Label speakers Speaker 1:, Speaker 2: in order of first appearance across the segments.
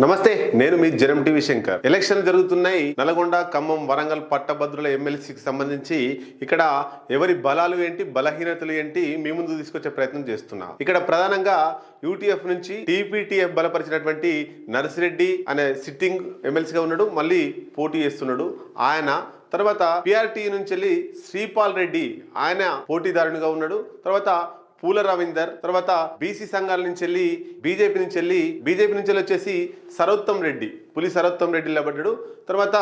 Speaker 1: నమస్తే నేను మీ జనం టీవీ శంకర్. ఎలక్షన్లు జరుగుతున్నాయి. నల్గొండ ఖమ్మం వరంగల్ పట్టభద్రుల ఎమ్మెల్సీకి సంబంధించి ఇక్కడ ఎవరి బలాలు ఏంటి బలహీనతలు ఏంటి మీ ముందు తీసుకొచ్చే ప్రయత్నం చేస్తున్నా. ఇక్కడ ప్రధానంగా యూటీఎఫ్ నుంచి టీపీటీఎఫ్ బలపరిచినటువంటి నర్సిరెడ్డి అనే సిట్టింగ్ ఎమ్మెల్సీగా ఉన్నాడు మళ్ళీ పోటీ చేస్తున్నాడు. ఆయన తర్వాత పిఆర్టీ నుంచి వెళ్ళి శ్రీపాల్ రెడ్డి ఆయన పోటీదారునిగా ఉన్నాడు. తర్వాత పూల రవీందర్ తర్వాత బీసీ సంఘాల నుంచి వెళ్ళి బీజేపీ నుంచి వెళ్ళి బీజేపీ నుంచి వెళ్ళి వచ్చేసి సరోత్తం రెడ్డి పులి సరోత్తం రెడ్డి నిలబడ్డాడు. తర్వాత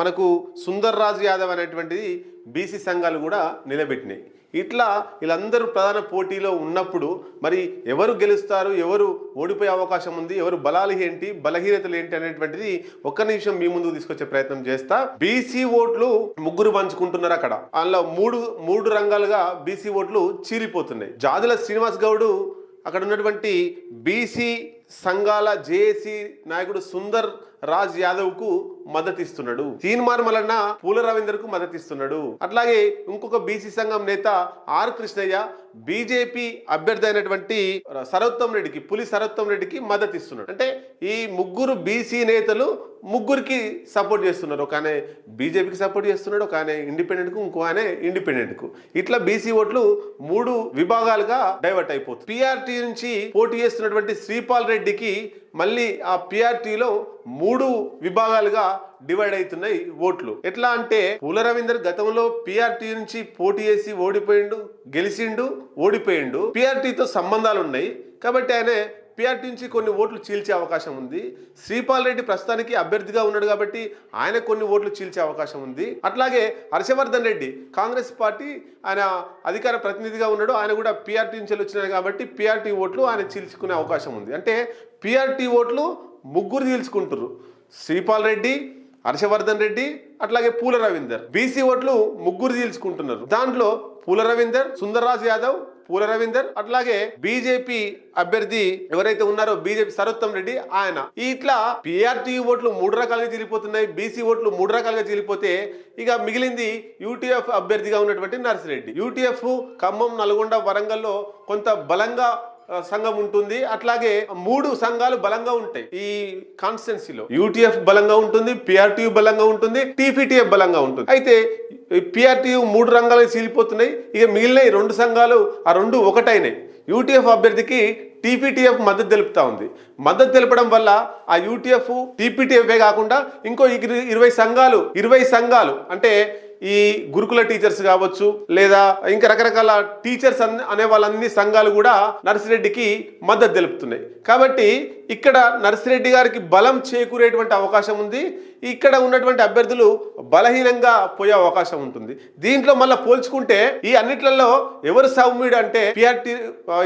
Speaker 1: మనకు సుందర్ రాజు యాదవ్ అనేటువంటిది బీసీ సంఘాలు కూడా నిలబెట్టినాయి. ఇట్లా వీళ్ళందరూ ప్రధాన పోటీలో ఉన్నప్పుడు మరి ఎవరు గెలుస్తారు ఎవరు ఓడిపోయే అవకాశం ఉంది ఎవరు బలాలు ఏంటి బలహీనతలు ఏంటి అనేటువంటిది ఒక్క నిమిషం మీ ముందుకు తీసుకొచ్చే ప్రయత్నం చేస్తా. బీసీ ఓట్లు ముగ్గురు పంచుకుంటున్నారు అక్కడ. అందులో మూడు మూడు రంగాలుగా బీసీ ఓట్లు చీలిపోతున్నాయి జాదుల శ్రీనివాస్ గౌడు అక్కడ ఉన్నటువంటి బీసీ సంఘాల జేఏసీ నాయకుడు సుందర్ రాజ్ యాదవ్కు మద్దతిస్తున్నాడు. తీన్మార్ మలన్న పూల రవీందర్కు మద్దతిస్తున్నాడు. అట్లాగే ఇంకొక బీసీ సంఘం నేత ఆర్ కృష్ణయ్య బీజేపీ అభ్యర్థి అయినటువంటి సరోత్తం రెడ్డికి పులి సరోత్తం రెడ్డికి మద్దతిస్తున్నాడు. అంటే ఈ ముగ్గురు బీసీ నేతలు ముగ్గురికి సపోర్ట్ చేస్తున్నారు. ఒక ఆయన బీజేపీకి సపోర్ట్ చేస్తున్నాడు ఒక ఆయన ఇండిపెండెంట్కు ఇంకో ఆయన ఇండిపెండెంట్కు. ఇట్లా బీసీ ఓట్లు మూడు విభాగాలుగా డైవర్ట్ అయిపోతుంది. పిఆర్టీ నుంచి పోటీ చేస్తున్నటువంటి శ్రీపాల్ రెడ్డికి మళ్ళీ ఆ పిఆర్టీలో మూడు విభాగాలుగా డివైడ్ అవుతున్నాయి ఓట్లు. ఎట్లా అంటే పూల రవీందర్ గతంలో పీఆర్టీ నుంచి పోటీ చేసి ఓడిపోయిండు గెలిచిండు ఓడిపోయిండు. పిఆర్టీతో సంబంధాలు ఉన్నాయి కాబట్టి ఆయన పిఆర్టీ నుంచి కొన్ని ఓట్లు చీల్చే అవకాశం ఉంది. శ్రీపాల్ రెడ్డి ప్రస్తుతానికి అభ్యర్థిగా ఉన్నాడు కాబట్టి ఆయన కొన్ని ఓట్లు చీల్చే అవకాశం ఉంది. అట్లాగే హర్షవర్ధన్ రెడ్డి కాంగ్రెస్ పార్టీ ఆయన అధికార ప్రతినిధిగా ఉన్నాడు. ఆయన కూడా పిఆర్టీ నుంచి వచ్చినాడు కాబట్టి పిఆర్టీ ఓట్లు ఆయన చీల్చుకునే అవకాశం ఉంది. అంటే పిఆర్టీ ఓట్లు ముగ్గురు చీల్చుకుంటారు శ్రీపాల్ రెడ్డి హర్షవర్ధన్ రెడ్డి అట్లాగే పూల రవీందర్. బీసీ ఓట్లు ముగ్గురు చీల్చుకుంటున్నారు. దాంట్లో పూల రవీందర్ సుందర్రాజ్ యాదవ్ పూల రవీందర్ అట్లాగే బీజేపీ అభ్యర్థి ఎవరైతే ఉన్నారో బీజేపీ సరోత్తం రెడ్డి ఆయన. ఇట్లా పిఆర్టీ ఓట్లు మూడు రకాలుగా చీలిపోతున్నాయి బీసీ ఓట్లు మూడు రకాలుగా చీలిపోతే ఇక మిగిలింది యూటీఎఫ్ అభ్యర్థిగా ఉన్నటువంటి నర్సిరెడ్డి. యూటీఎఫ్ ఖమ్మం నల్గొండ వరంగల్లో కొంత బలంగా సంఘం ఉంటుంది. అట్లాగే మూడు సంఘాలు బలంగా ఉంటాయి. ఈ కాన్స్టిట్యున్సీలో యూటీఎఫ్ బలంగా ఉంటుంది పిఆర్టీ బలంగా ఉంటుంది టీపీటీఎఫ్ బలంగా ఉంటుంది. అయితే పిఆర్టీయు మూడు రంగాలకు చీలిపోతున్నాయి ఇక మిగిలిన ఈ రెండు సంఘాలు ఆ రెండు ఒకటైనాయి. యూటీఎఫ్ అభ్యర్థికి టీపీటీఎఫ్ మద్దతు తెలుపుతా ఉంది. మద్దతు తెలపడం వల్ల ఆ యూటీఎఫ్ టీపీటీఎఫే కాకుండా ఇంకో ఇరవై సంఘాలు ఇరవై సంఘాలు అంటే ఈ గురుకుల టీచర్స్ కావచ్చు లేదా ఇంకా రకరకాల టీచర్స్ అన్- అనే వాళ్ళన్ని సంఘాలు కూడా నర్సిరెడ్డికి మద్దతు తెలుపుతున్నాయి. కాబట్టి ఇక్కడ నర్సిరెడ్డి గారికి బలం చేకూరేటువంటి అవకాశం ఉంది. ఇక్కడ ఉన్నటువంటి అభ్యర్థులు బలహీనంగా పోయే అవకాశం ఉంటుంది. దీంట్లో మళ్ళీ పోల్చుకుంటే ఈ అన్నిట్లలో ఎవరు సౌమ్యుడు అంటే పిఆర్టీ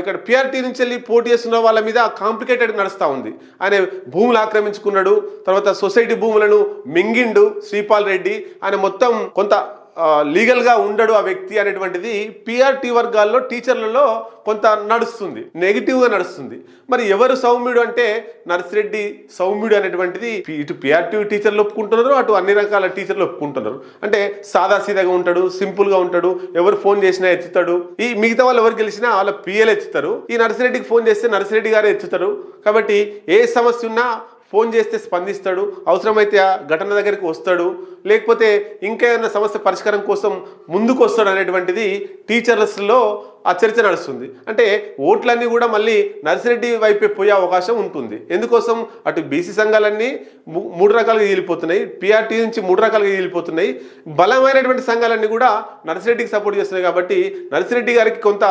Speaker 1: ఇక్కడ పిఆర్టీ నుంచి వెళ్ళి పోటీ చేస్తున్న వాళ్ళ మీద కాంప్లికేటెడ్ నడుస్తూ ఉంది. ఆయన భూములు ఆక్రమించుకున్నాడు తర్వాత సొసైటీ భూములను మింగిండు శ్రీపాల్ రెడ్డి. ఆయన మొత్తం కొంత లీగల్గా ఉండడు ఆ వ్యక్తి అనేటువంటిది పిఆర్టీ వర్గాల్లో టీచర్లలో కొంత నడుస్తుంది. నెగిటివ్గా నడుస్తుంది. మరి ఎవరు సౌమ్యుడు అంటే నర్సిరెడ్డి సౌమ్యుడు అనేటువంటిది ఇటు పిఆర్టీ టీచర్లు ఒప్పుకుంటున్నారు అటు అన్ని రకాల టీచర్లు ఒప్పుకుంటున్నారు. అంటే సాదాసీదాగా ఉంటాడు సింపుల్గా ఉంటాడు ఎవరు ఫోన్ చేసినా ఎత్తుతాడు. ఈ మిగతా వాళ్ళు ఎవరు గెలిచినా వాళ్ళ పిఎల్ ఎత్తుతారు. ఈ నర్సిరెడ్డికి ఫోన్ చేస్తే నర్సిరెడ్డి గారే ఎత్తుతారు. కాబట్టి ఏ సమస్య ఉన్నా ఫోన్ చేస్తే స్పందిస్తాడు అవసరమైతే ఆ ఘటన దగ్గరికి వస్తాడు లేకపోతే ఇంకా ఏదైనా సమస్య పరిష్కారం కోసం ముందుకు వస్తాడు అనేటువంటిది టీచర్స్లో ఆ చర్చ నడుస్తుంది. అంటే ఓట్లన్నీ కూడా మళ్ళీ నర్సిరెడ్డి వైపే పోయే అవకాశం ఉంటుంది. ఎందుకోసం? అటు బీసీ సంఘాలన్నీ మూడు రకాలుగా వెళ్ళిపోతున్నాయి పిఆర్టీ నుంచి మూడు రకాలుగా వెళ్ళిపోతున్నాయి బలమైనటువంటి సంఘాలన్నీ కూడా నర్సిరెడ్డికి సపోర్ట్ చేస్తున్నాయి కాబట్టి నర్సిరెడ్డి గారికి కొంత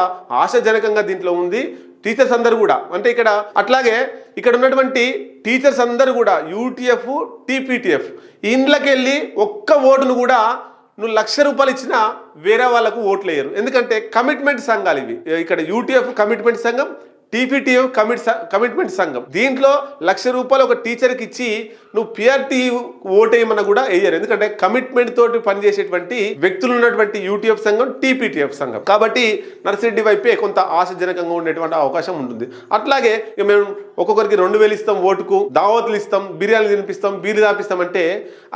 Speaker 1: ఆశాజనకంగా దీంట్లో ఉంది. టీచర్స్ అందరు కూడా. అంటే ఇక్కడ అట్లాగే ఇక్కడ ఉన్నటువంటి టీచర్స్ అందరు కూడా యూటీఎఫ్ టీపీటీఎఫ్. ఇండ్లకి వెళ్ళి ఒక్క ఓటును కూడా నువ్వు లక్ష రూపాయలు ఇచ్చినా వేరే వాళ్ళకు ఓట్లు వేయరు ఎందుకంటే కమిట్మెంట్ సంఘాలు ఇవి. ఇక్కడ యూటీఎఫ్ కమిట్మెంట్ సంఘం టీపీటీఎఫ్ కమిట్ కమిట్మెంట్ సంఘం. దీంట్లో లక్ష రూపాయలు ఒక టీచర్కి ఇచ్చి నువ్వు పిఆర్టీ ఓటేయమన్నా కూడా వేయరు ఎందుకంటే కమిట్మెంట్ తోటి పనిచేసేటువంటి వ్యక్తులు ఉన్నటువంటి యూటీఎఫ్ సంఘం టీపీటీఎఫ్ సంఘం. కాబట్టి నర్సిరెడ్డి వైపే కొంత ఆశాజనకంగా ఉండేటువంటి అవకాశం ఉంటుంది. అట్లాగే ఇక మేము ఒక్కొక్కరికి రెండు వేలు ఇస్తాం ఓటుకు దావతులు ఇస్తాం బిర్యానీ తినిపిస్తాం బీరు దాపిస్తాం అంటే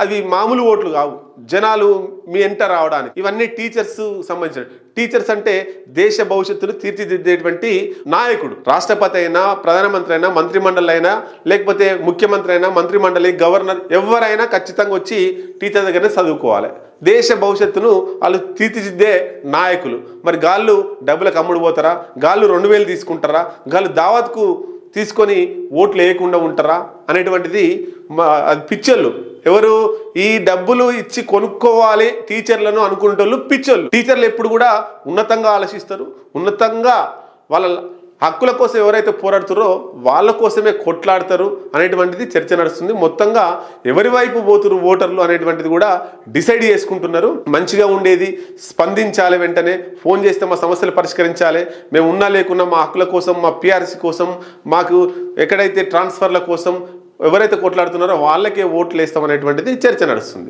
Speaker 1: అవి మామూలు ఓట్లు కావు. జనాలు మీ ఎంట రావడానికి. ఇవన్నీ టీచర్స్ సంబంధించిన టీచర్స్ అంటే దేశ భవిష్యత్తును తీర్చిదిద్దేటువంటి నాయకుడు. రాష్ట్రపతి అయినా ప్రధానమంత్రి అయినా మంత్రిమండలి అయినా లేకపోతే ముఖ్యమంత్రి అయినా మంత్రిమండలి గవర్నర్ ఎవరైనా ఖచ్చితంగా వచ్చి టీచర్ దగ్గరనే చదువుకోవాలి. దేశ భవిష్యత్తును వాళ్ళు తీర్చిదిద్దే నాయకులు. మరి గాళ్ళు డబ్బులకు అమ్ముడు పోతారా? గాళ్ళు రెండు వేలు తీసుకుంటారా? గాళ్ళు దావత్కు తీసుకొని ఓట్లు వేయకుండా ఉంటారా? అనేటువంటిది మా అది ఎవరు ఈ డబ్బులు ఇచ్చి కొనుక్కోవాలి టీచర్లను అనుకునేటోళ్ళు పిచ్చోళ్ళు. టీచర్లు ఎప్పుడు కూడా ఉన్నతంగా ఆలోచిస్తారు. ఉన్నతంగా వాళ్ళ హక్కుల కోసం ఎవరైతే పోరాడుతారో వాళ్ళ కోసమే కొట్లాడతారు అనేటువంటిది చర్చ నడుస్తుంది. మొత్తంగా ఎవరి వైపు పోతురు ఓటర్లు అనేటువంటిది కూడా డిసైడ్ చేసుకుంటున్నారు. మంచిగా ఉండేది స్పందించాలి వెంటనే ఫోన్ చేస్తే మా సమస్యలు పరిష్కరించాలి మేము ఉన్నా లేకున్నా మా హక్కుల కోసం మా పిఆర్సీ కోసం మాకు ఎక్కడైతే ట్రాన్స్ఫర్ల కోసం ఎవరైతే కొట్లాడుతున్నారో వాళ్ళకే ఓట్లు వేస్తాం అనేటువంటిది చర్చ నడుస్తుంది.